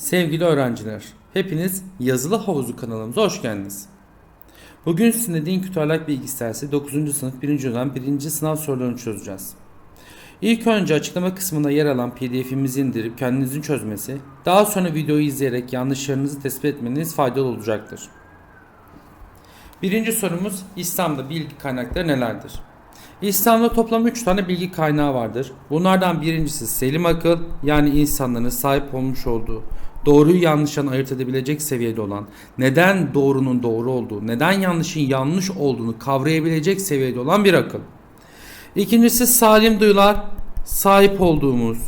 Sevgili öğrenciler, hepiniz Yazılı Havuzu kanalımıza hoş geldiniz. Bugün sizinle din kültü ahlak bilgisi dersi 9. sınıf 1. dönem 1. sınav sorularını çözeceğiz. İlk önce açıklama kısmında yer alan pdf'imizi indirip kendinizin çözmesi, daha sonra videoyu izleyerek yanlışlarınızı tespit etmeniz faydalı olacaktır. Birinci sorumuz İslam'da bilgi kaynakları nelerdir? İslam'da toplam 3 tane bilgi kaynağı vardır. Bunlardan birincisi selim akıl yani insanların sahip olmuş olduğu doğruyu yanlıştan ayırt edebilecek seviyede olan, neden doğrunun doğru olduğu, neden yanlışın yanlış olduğunu kavrayabilecek seviyede olan bir akıl. İkincisi salim duyular, sahip olduğumuz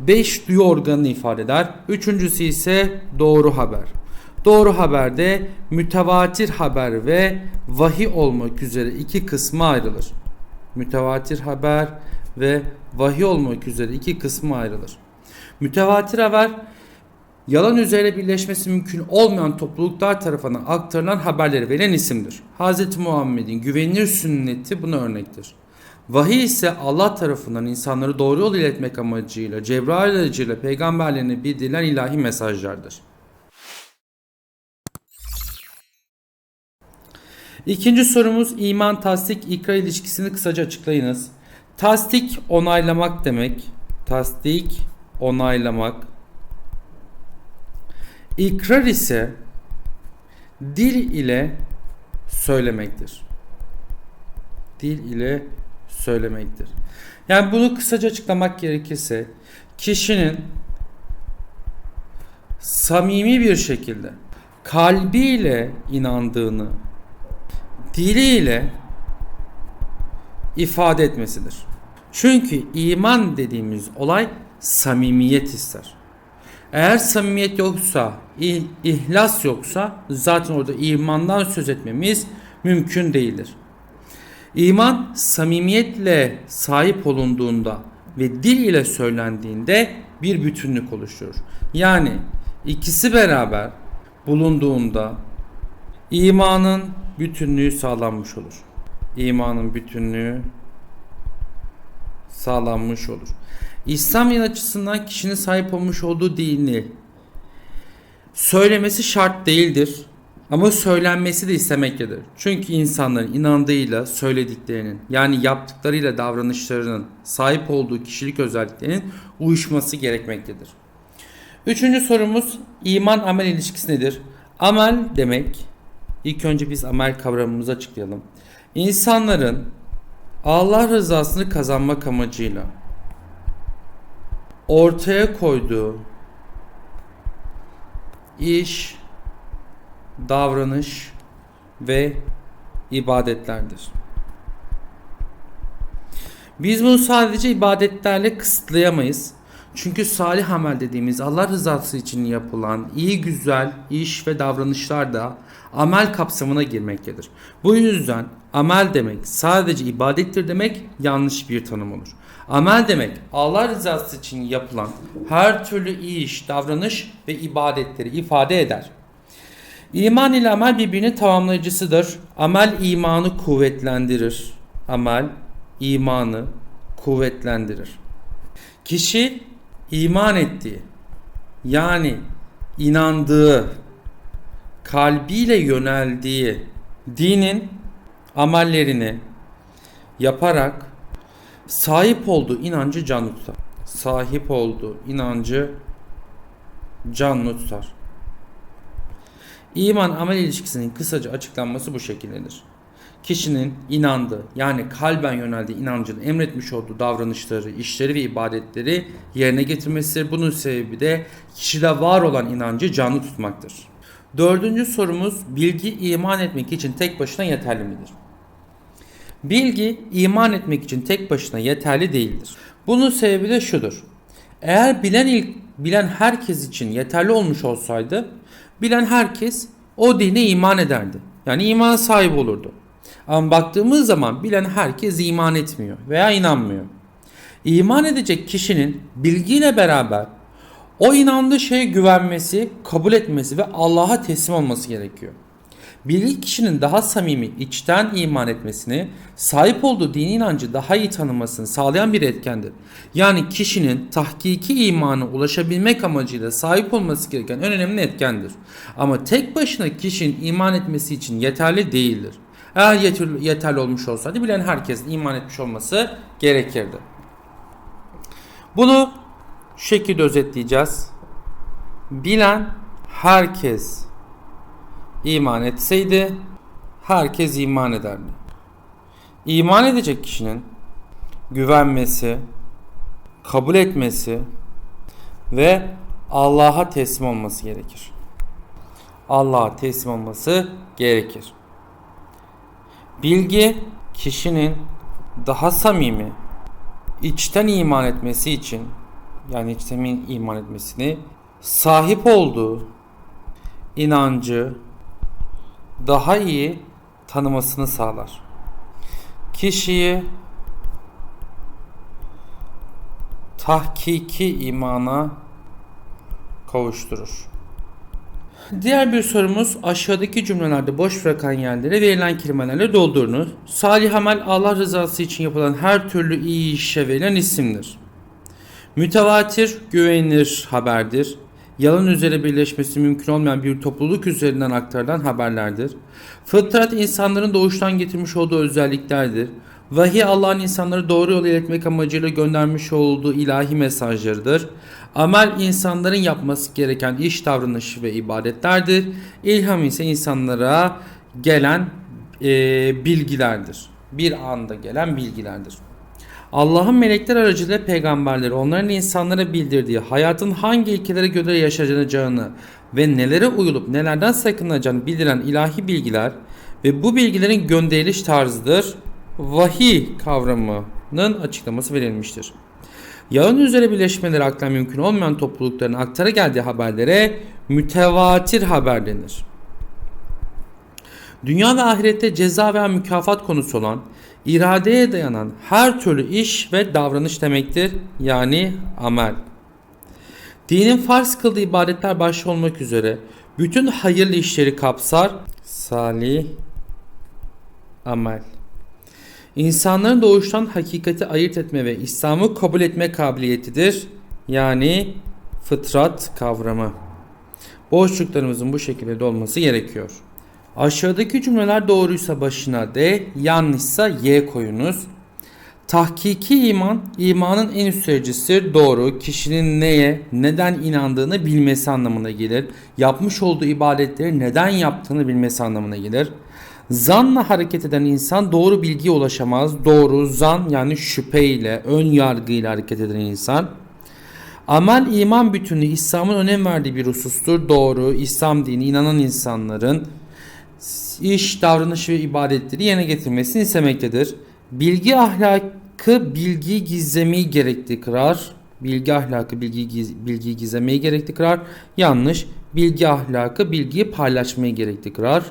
5 duyu organını ifade eder. Üçüncüsü ise doğru haber. Doğru haberde mütevatir haber ve vahiy olmak üzere iki kısma ayrılır. Mütevatir haber ve vahiy olmak üzere iki kısma ayrılır. Mütevatir haber yalan üzerine birleşmesi mümkün olmayan topluluklar tarafından aktarılan haberleri veren isimdir. Hz. Muhammed'in güvenilir sünneti buna örnektir. Vahiy ise Allah tarafından insanları doğru yol iletmek amacıyla Cebrail aracıyla peygamberlerine bildirilen ilahi mesajlardır. İkinci sorumuz iman, tasdik, ikrar ilişkisini kısaca açıklayınız. Tasdik onaylamak demek. Tasdik onaylamak. İkrar ise dil ile söylemektir. Dil ile söylemektir. Yani bunu kısaca açıklamak gerekirse kişinin samimi bir şekilde kalbiyle inandığını diliyle ifade etmesidir. Çünkü iman dediğimiz olay samimiyet ister. Eğer samimiyet yoksa, ih- ihlas yoksa zaten orada imandan söz etmemiz mümkün değildir. İman samimiyetle sahip olunduğunda ve dil ile söylendiğinde bir bütünlük oluşturur. Yani ikisi beraber bulunduğunda imanın bütünlüğü sağlanmış olur. İmanın bütünlüğü sağlanmış olur. İslam din açısından kişinin sahip olmuş olduğu dini söylemesi şart değildir. Ama söylenmesi de istemektedir. Çünkü insanların inandığıyla söylediklerinin yani yaptıklarıyla davranışlarının sahip olduğu kişilik özelliklerinin uyuşması gerekmektedir. Üçüncü sorumuz iman amel ilişkisi nedir? Amel demek ilk önce biz amel kavramımızı açıklayalım. İnsanların Allah rızasını kazanmak amacıyla ortaya koyduğu iş, davranış ve ibadetlerdir. Biz bunu sadece ibadetlerle kısıtlayamayız. Çünkü salih amel dediğimiz Allah rızası için yapılan iyi güzel iş ve davranışlar da amel kapsamına girmektedir. Bu yüzden amel demek sadece ibadettir demek yanlış bir tanım olur. Amel demek Allah rızası için yapılan her türlü iş, davranış ve ibadetleri ifade eder. İman ile amel birbirini tamamlayıcısıdır. Amel imanı kuvvetlendirir. Amel imanı kuvvetlendirir. Kişi iman ettiği yani inandığı kalbiyle yöneldiği dinin amellerini yaparak sahip olduğu inancı canlı tutar. Sahip olduğu inancı canlı tutar. İman amel ilişkisinin kısaca açıklanması bu şekildedir. Kişinin inandığı yani kalben yöneldiği inancın emretmiş olduğu davranışları, işleri ve ibadetleri yerine getirmesidir. Bunun sebebi de kişide var olan inancı canlı tutmaktır. Dördüncü sorumuz bilgi iman etmek için tek başına yeterli midir? Bilgi iman etmek için tek başına yeterli değildir. Bunun sebebi de şudur. Eğer bilen ilk bilen herkes için yeterli olmuş olsaydı bilen herkes o dine iman ederdi. Yani iman sahibi olurdu. Ama baktığımız zaman bilen herkes iman etmiyor veya inanmıyor. İman edecek kişinin bilgiyle beraber o inandığı şeye güvenmesi, kabul etmesi ve Allah'a teslim olması gerekiyor. Bilgi kişinin daha samimi, içten iman etmesini, sahip olduğu dini inancı daha iyi tanımasını sağlayan bir etkendir. Yani kişinin tahkiki imana ulaşabilmek amacıyla sahip olması gereken en önemli etkendir. Ama tek başına kişinin iman etmesi için yeterli değildir. Eğer yeterli, yeterli olmuş olsaydı bilen herkesin iman etmiş olması gerekirdi. Bunu şu şekilde özetleyeceğiz. Bilen herkes iman etseydi herkes iman ederdi. İman edecek kişinin güvenmesi, kabul etmesi ve Allah'a teslim olması gerekir. Allah'a teslim olması gerekir. Bilgi kişinin daha samimi, içten iman etmesi için yani içten iman etmesini sahip olduğu inancı daha iyi tanımasını sağlar. Kişiyi tahkiki imana kavuşturur. Diğer bir sorumuz aşağıdaki cümlelerde boş bırakan yerleri verilen kelimelerle doldurunuz. Salih amel Allah rızası için yapılan her türlü iyi işe verilen isimdir. Mütevatir güvenilir haberdir. Yalan üzere birleşmesi mümkün olmayan bir topluluk üzerinden aktarılan haberlerdir. Fıtrat insanların doğuştan getirmiş olduğu özelliklerdir. Vahiy Allah'ın insanları doğru yola iletmek amacıyla göndermiş olduğu ilahi mesajlarıdır. Amel insanların yapması gereken iş davranışı ve ibadetlerdir. İlham ise insanlara gelen e, bilgilerdir. Bir anda gelen bilgilerdir. Allah'ın melekler aracılığıyla peygamberleri onların insanlara bildirdiği hayatın hangi ilkelere göre yaşanacağını ve nelere uyulup nelerden sakınacağını bildiren ilahi bilgiler ve bu bilgilerin gönderiliş tarzıdır. Vahiy kavramının açıklaması verilmiştir. Yağın üzere birleşmeleri akla mümkün olmayan toplulukların aktara geldiği haberlere mütevatir haber denir. Dünya ve ahirette ceza veya mükafat konusu olan, iradeye dayanan her türlü iş ve davranış demektir. Yani amel. Dinin farz kıldığı ibadetler başta olmak üzere bütün hayırlı işleri kapsar. Salih amel. İnsanların doğuştan hakikati ayırt etme ve İslam'ı kabul etme kabiliyetidir. Yani fıtrat kavramı. Boşluklarımızın bu şekilde dolması gerekiyor. Aşağıdaki cümleler doğruysa başına D, yanlışsa Y koyunuz. Tahkiki iman, imanın en üst derecesidir. Doğru, kişinin neye, neden inandığını bilmesi anlamına gelir. Yapmış olduğu ibadetleri neden yaptığını bilmesi anlamına gelir. Zanla hareket eden insan doğru bilgiye ulaşamaz. Doğru, zan yani şüpheyle, ön yargıyla hareket eden insan. Amel iman bütünlüğü İslam'ın önem verdiği bir husustur. Doğru, İslam dini inanan insanların iş, davranışı ve ibadetleri yerine getirmesini istemektedir. Bilgi ahlakı bilgi gizlemeyi gerekli kırar. Bilgi ahlakı bilgi, giz, bilgi gizlemeyi gerekli kırar. Yanlış. Bilgi ahlakı bilgiyi paylaşmayı gerekli kırar.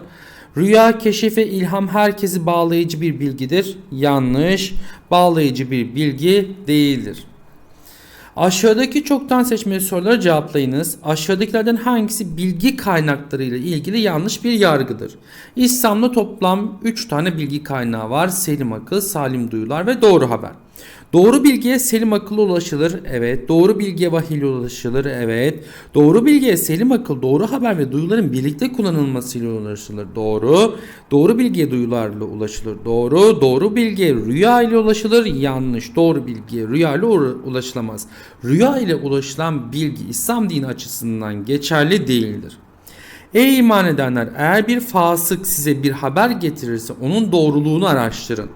Rüya, keşif ve ilham herkesi bağlayıcı bir bilgidir. Yanlış. Bağlayıcı bir bilgi değildir. Aşağıdaki çoktan seçmeli soruları cevaplayınız. Aşağıdakilerden hangisi bilgi kaynakları ile ilgili yanlış bir yargıdır? İslam'da toplam 3 tane bilgi kaynağı var. Selim akıl, salim duyular ve doğru haber. Doğru bilgiye selim akıllı ulaşılır. Evet. Doğru bilgiye vahiy ulaşılır. Evet. Doğru bilgiye selim akıl, doğru haber ve duyuların birlikte kullanılmasıyla ulaşılır. Doğru. Doğru bilgiye duyularla ulaşılır. Doğru. Doğru bilgiye rüya ile ulaşılır. Yanlış. Doğru bilgiye rüya ile ulaşılamaz. Rüya ile ulaşılan bilgi İslam dini açısından geçerli değildir. Ey iman edenler eğer bir fasık size bir haber getirirse onun doğruluğunu araştırın.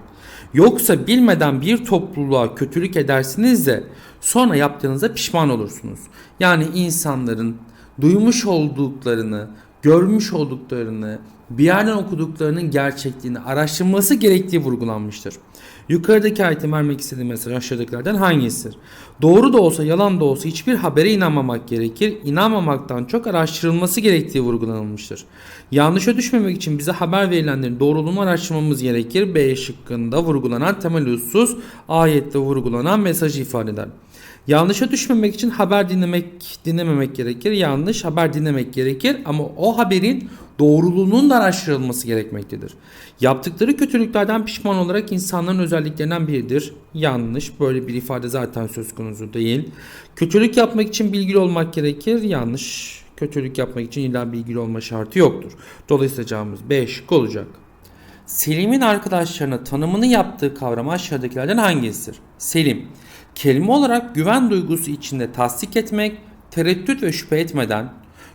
Yoksa bilmeden bir topluluğa kötülük edersiniz de sonra yaptığınızda pişman olursunuz. Yani insanların duymuş olduklarını, görmüş olduklarını, bir yerden okuduklarının gerçekliğini araştırması gerektiği vurgulanmıştır. Yukarıdaki ayetin vermek istediğim mesaj aşağıdakilerden hangisidir? Doğru da olsa yalan da olsa hiçbir habere inanmamak gerekir. İnanmamaktan çok araştırılması gerektiği vurgulanılmıştır. Yanlışa düşmemek için bize haber verilenlerin doğruluğunu araştırmamız gerekir. B şıkkında vurgulanan temel husus ayette vurgulanan mesajı ifade eder. Yanlışa düşmemek için haber dinlemek dinlememek gerekir. Yanlış haber dinlemek gerekir ama o haberin doğruluğunun da araştırılması gerekmektedir. Yaptıkları kötülüklerden pişman olarak insanların özelliklerinden biridir. Yanlış. Böyle bir ifade zaten söz konusu değil. Kötülük yapmak için bilgili olmak gerekir. Yanlış. Kötülük yapmak için illa bilgili olma şartı yoktur. Dolayısıyla cevabımız B şıkkı olacak. Selim'in arkadaşlarına tanımını yaptığı kavram aşağıdakilerden hangisidir? Selim, kelime olarak güven duygusu içinde tasdik etmek, tereddüt ve şüphe etmeden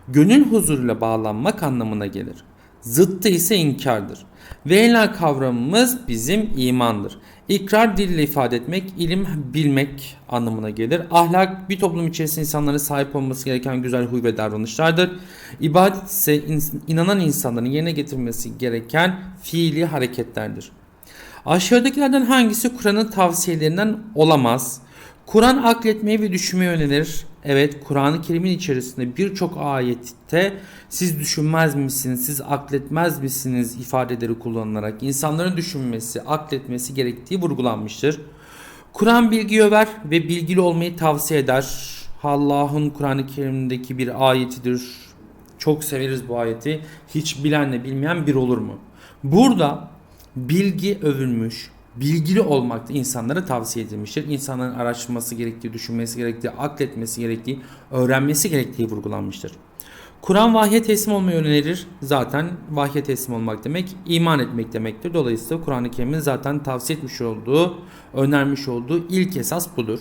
gönül huzuruyla bağlanmak anlamına gelir. Zıttı ise inkardır. Verilen kavramımız bizim imandır. İkrar dille ifade etmek, ilim bilmek anlamına gelir. Ahlak bir toplum içerisinde insanların sahip olması gereken güzel huy ve davranışlardır. İbadet ise inanan insanların yerine getirmesi gereken fiili hareketlerdir. Aşağıdakilerden hangisi Kur'an'ın tavsiyelerinden olamaz? Kur'an akletmeyi ve düşünmeyi önerir. Evet Kur'an-ı Kerim'in içerisinde birçok ayette siz düşünmez misiniz, siz akletmez misiniz ifadeleri kullanılarak insanların düşünmesi, akletmesi gerektiği vurgulanmıştır. Kur'an bilgi över ve bilgili olmayı tavsiye eder. Allah'ın Kur'an-ı Kerim'deki bir ayetidir. Çok severiz bu ayeti. Hiç bilenle bilmeyen bir olur mu? Burada bilgi övülmüş, bilgili olmak da insanlara tavsiye edilmiştir. İnsanların araştırması gerektiği, düşünmesi gerektiği, akletmesi gerektiği, öğrenmesi gerektiği vurgulanmıştır. Kur'an vahye teslim olmayı önerir. Zaten vahye teslim olmak demek iman etmek demektir. Dolayısıyla Kur'an-ı Kerim'in zaten tavsiye etmiş olduğu, önermiş olduğu ilk esas budur.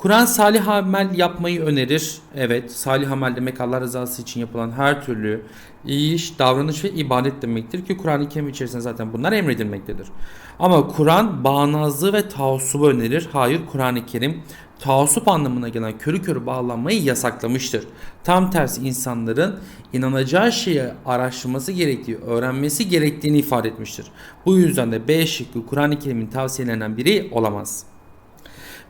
Kur'an salih amel yapmayı önerir. Evet, salih amel demek Allah rızası için yapılan her türlü iş, davranış ve ibadet demektir ki Kur'an-ı Kerim içerisinde zaten bunlar emredilmektedir. Ama Kur'an bağnazlığı ve taassubu önerir. Hayır, Kur'an-ı Kerim taassup anlamına gelen körü körü bağlanmayı yasaklamıştır. Tam tersi insanların inanacağı şeye araştırması gerektiği, öğrenmesi gerektiğini ifade etmiştir. Bu yüzden de B şıkkı Kur'an-ı Kerim'in tavsiyelerinden biri olamaz.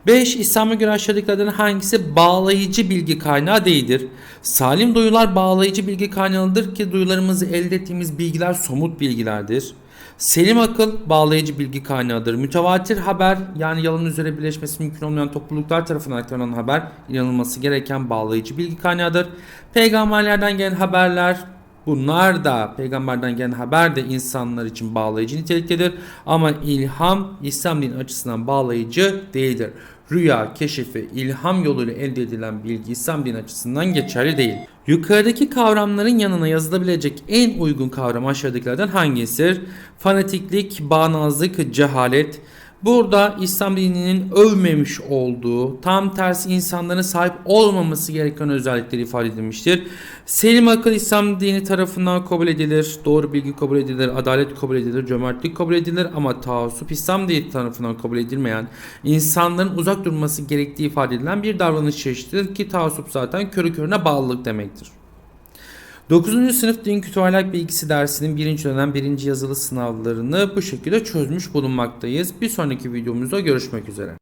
5. İslam'a göre aşağıdakilerden hangisi bağlayıcı bilgi kaynağı değildir? Salim duyular bağlayıcı bilgi kaynağıdır ki duyularımızı elde ettiğimiz bilgiler somut bilgilerdir. Selim akıl bağlayıcı bilgi kaynağıdır. Mütevatir haber yani yalan üzere birleşmesi mümkün olmayan topluluklar tarafından aktarılan haber inanılması gereken bağlayıcı bilgi kaynağıdır. Peygamberlerden gelen haberler Bunlar da peygamberden gelen haber de insanlar için bağlayıcı niteliktedir. Ama ilham İslam dini açısından bağlayıcı değildir. Rüya, keşif ve ilham yoluyla elde edilen bilgi İslam dini açısından geçerli değil. Yukarıdaki kavramların yanına yazılabilecek en uygun kavram aşağıdakilerden hangisidir? Fanatiklik, bağnazlık, cehalet. Burada İslam dininin övmemiş olduğu, tam tersi insanların sahip olmaması gereken özellikleri ifade edilmiştir. Selim akıl İslam dini tarafından kabul edilir, doğru bilgi kabul edilir, adalet kabul edilir, cömertlik kabul edilir ama taassup İslam dini tarafından kabul edilmeyen, insanların uzak durması gerektiği ifade edilen bir davranış çeşididir ki taassup zaten körü körüne bağlılık demektir. 9. sınıf kültürel ahlak bilgisi dersinin 1. dönem 1. yazılı sınavlarını bu şekilde çözmüş bulunmaktayız. Bir sonraki videomuzda görüşmek üzere.